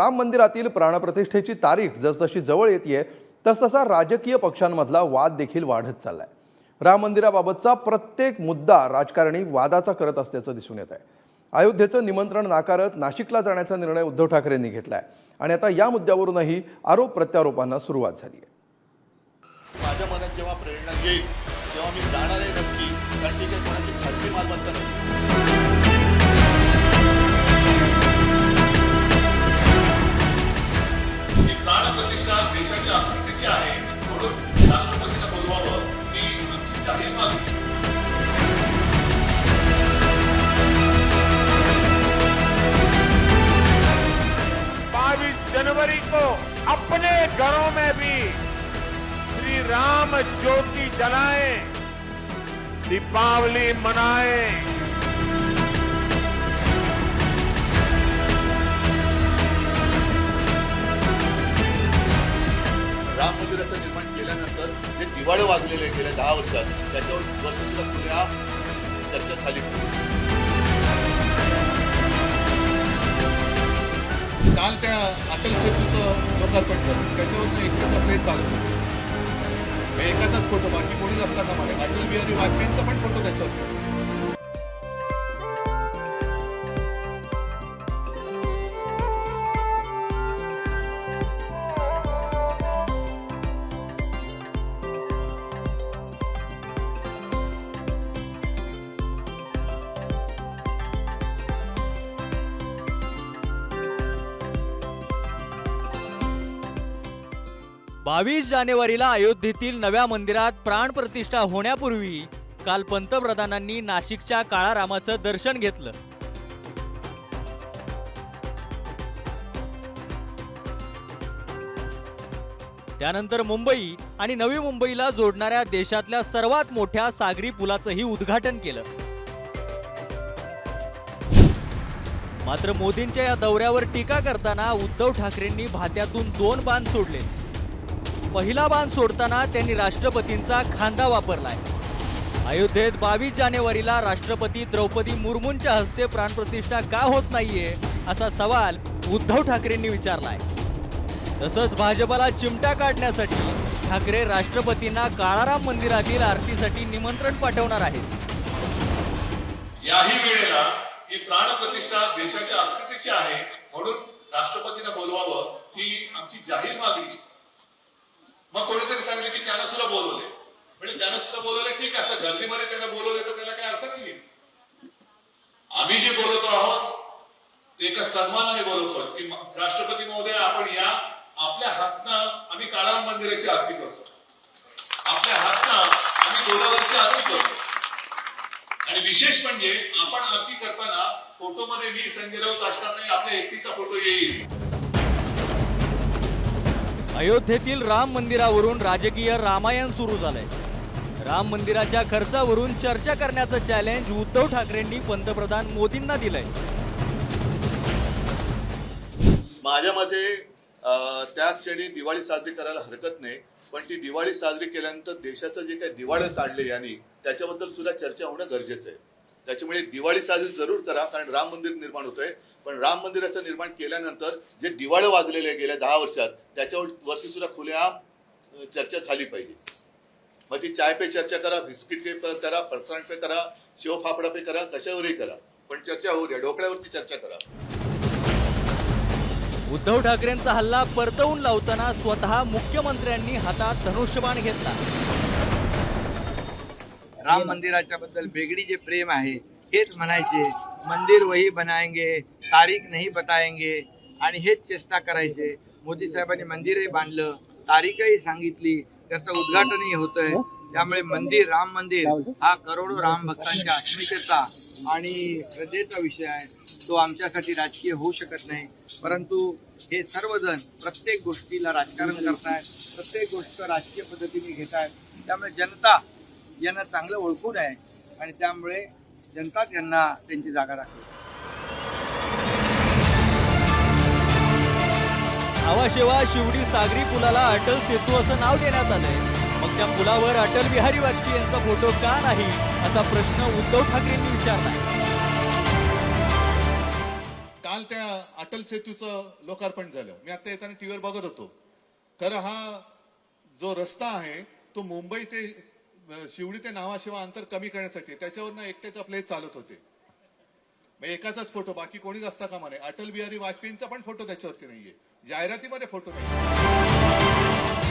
राम मंदिरातील प्राणप्रतिष्ठेची तारीख जसजशी जवळ येते तसतसा राजकीय पक्षांमधला वाद देखील वाढत चाललाय. राम मंदिराबाबतचा प्रत्येक मुद्दा राजकारणी वादाचा करत असल्याचं दिसून येत आहे अयोध्येचं निमंत्रण नाकारत नाशिकला जाण्याचा निर्णय उद्धव ठाकरेंनी घेतलाय. आणि आता या मुद्द्यावरूनही आरोप प्रत्यारोपांना सुरुवात झाली आहे माझ्या मनात जेव्हा प्रेरणा येईल तेव्हा मी जाणार आहे नक्की. कारण ती काही कोणाची खाजगी मालमत्ता नाही. राम ज्योति जलाएं दीपावली मनाएं। राम मंदिराचं निर्माण केल्यानंतर जे दिवाळे वाजलेले गेल्या दहा वर्षात त्याच्यावर वस्तूला खुल्या चर्चा झाली. काल त्या अटल सेतूचं लोकार्पण झालं. त्याच्यावर एकटेच आपले चालत. एकाचाच फोटो बाकी कोणीच असता का मला अटल बिहारी वाजपेयींचा पण फोटो त्याच्यावरती. बावीस जानेवारीला अयोध्येतील नव्या मंदिरात प्राणप्रतिष्ठा होण्यापूर्वी काल पंतप्रधानांनी नाशिकच्या काळारामाचं दर्शन घेतलं. त्यानंतर मुंबई आणि नवी मुंबईला जोडणाऱ्या देशातल्या सर्वात मोठ्या सागरी पुलाचंही उद्घाटन केलं. मात्र मोदींच्या या दौऱ्यावर टीका करताना उद्धव ठाकरेंनी भात्यातून दोन बांध सोडले पहिला बाण सोडताना त्यांनी राष्ट्रपतींचा खांदा वापरलाय. अयोध्येत बावीस जानेवारीला राष्ट्रपती द्रौपदी मुर्मूंच्या हस्ते प्राणप्रतिष्ठा का होत नाहीये असा सवाल उद्धव ठाकरेंनी विचारलाय. तसंच भाजपाला चिमटा काढण्यासाठी ठाकरे राष्ट्रपतींना काळाराम मंदिरातील आरतीसाठी निमंत्रण पाठवणार आहेत. याही वेळेला ही प्राणप्रतिष्ठा देशाच्या अस्मितेची आहे म्हणून राष्ट्रपतींना बोलवावं ही आमची जाहीर मागणी मग कोणीतरी सांगितलं की त्यांना सुद्धा बोलवले म्हणजे त्यांना सुद्धा बोलवले ठीक आहे असं गर्दीमध्ये त्यांना बोलवले तर त्याला काय अर्थ नाही. आम्ही जे बोलतो आहोत ते एका सन्मानाने बोलवतो की राष्ट्रपती महोदय आपण या आपल्या हातनं आम्ही काळाराम मंदिराची आरती करतो. आपल्या हातनं आम्ही गोदावरीची आरती करतो. आणि विशेष म्हणजे आपण आरती करताना फोटोमध्ये मी संजय राऊत असणार नाही आपल्या एकटीचा फोटो येईल. अयोध्येतील राम मंदिरावरून राजकीय रामायण सुरू झालंय. राम मंदिराच्या खर्चावरून चर्चा करण्याचं चॅलेंज उद्धव ठाकरेंनी पंतप्रधान मोदींना दिलंय. माझ्या मते त्या क्षणी दिवाळी साजरी करायला हरकत नाही पण ती दिवाळी साजरी केल्यानंतर देशाचं जे काही दिवाळं काढले यांनी त्याच्याबद्दल सुद्धा चर्चा होणं गरजेचं आहे. त्याच्यामुळे दिवाळी साजरी जरूर करा कारण राम मंदिर निर्माण होतंय. पण राम मंदिराचं निर्माण केल्यानंतर जे दिवाळं वाजलेले गेल्या दहा वर्षात त्याच्यावर सुद्धा खुल्या चर्चा झाली पाहिजे. मग ती चाय पे चर्चा करा बिस्किट पे करा फरसाण पे करा शेव फाफडा पे करा कशावरही करा. पण चर्चा होऊ द्या डोकळ्यावरती चर्चा करा. उद्धव ठाकरेंचा हल्ला परतवून लावताना स्वतः मुख्यमंत्र्यांनी हातात धनुष्यबाण घेतला. राम मंदिराच्या बद्दल वेगळी जे प्रेम आहे हेच म्हणायचे मंदिर वही बनाएंगे तारीख नाही बताएंगे आणि हेच चेष्टा करायचे. मोदी साहेबांनी मंदिरही बांधलं तारीखही सांगितली त्याचं उद्घाटनही होतंय. त्यामुळे मंदिर राम मंदिर हा करोडो राम भक्तांच्या अस्मितेचा आणि श्रद्धेचा विषय आहे. तो आमच्यासाठी राजकीय होऊ शकत नाही. परंतु हे सर्वजण प्रत्येक गोष्टीला राजकारण करतायत प्रत्येक गोष्ट राजकीय पद्धतीने घेत आहेत त्यामुळे जनता यांना चांगलं ओळखून आहे आणि त्यामुळे जनता त्यांना त्यांची जागा राखली आवाशेवा शिवडी सागरी पुलाला अटल सेतू असं नाव देण्यात आलंय. मग त्या पुलावर अटल बिहारी वाजपेयी यांचा फोटो का नाही असा प्रश्न उद्धव ठाकरेंनी विचारला काल त्या अटल सेतूचं लोकार्पण झालं. मी आता येताना टीव्हीवर बघत होतो. खरं हा जो रस्ता आहे तो मुंबई ते शिवडी ते नावाशिवा अंतर कमी करण्यासाठी त्याच्यावरनं एकटेच आपले चालत होते. एकाचाच फोटो बाकी कोणीच असता कामा नये. अटल बिहारी वाजपेयींचा पण फोटो त्याच्यावरती नाहीये. जाहिरातीमध्ये फोटो नाही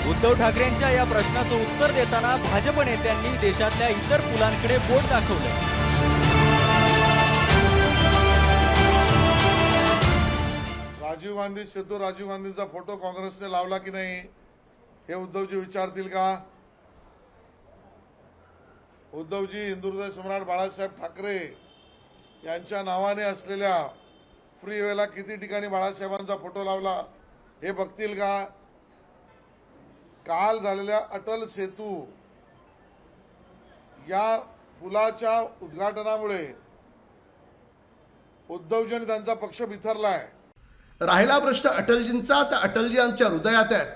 उद्धव ठाकरेंच्या या प्रश्नाचं उत्तर देताना भाजप नेत्यांनी देशातल्या इतर पुलांकडे बोट दाखवलं. राजीव गांधी सेतू राजीव गांधीचा फोटो काँग्रेसने लावला की नाही हे उद्धवजी विचारतील का? उद्धवजी हिंदुहृदय सम्राट बाळासाहेब ठाकरे यांच्या नावाने असलेल्या फ्रीवेला किती ठिकाणी बाळासाहेबांचा फोटो लावला? हे बघतील का? काल झालेल्या अटल सेतू या पुलाच्या उद्घाटनामुळे उद्धवजी त्यांचा पक्ष बिथरलाय. राहिला प्रश्न अटलजींचा तर अटलजी आमच्या हृदयात आहेत.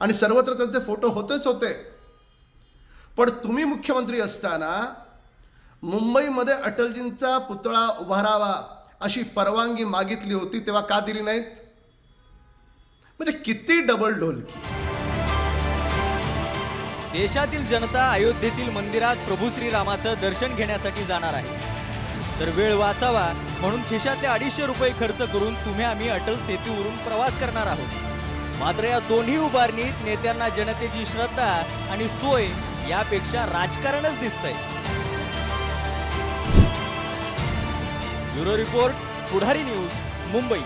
आणि सर्वत्र त्यांचे फोटो होतेच होते. पण तुम्ही मुख्यमंत्री असताना मुंबईमध्ये अटलजींचा पुतळा उभारावा अशी परवानगी मागितली होती तेव्हा का दिली नाहीत? म्हणजे किती डबल ढोलकी? देशातील जनता अयोध्येतील मंदिरात प्रभू श्रीरामाचं दर्शन घेण्यासाठी जाणार आहे. तर वेळ वाचावा म्हणून खिशातले अडीचशे रुपये खर्च करून तुम्ही आम्ही अटल सेतूवरून प्रवास करणार आहोत. मात्र या दोन्ही उभारणीत नेत्यांना जनतेची श्रद्धा आणि सोय यापेक्षा राजकारणच दिसतंय. Bureau report Pudhari news Mumbai.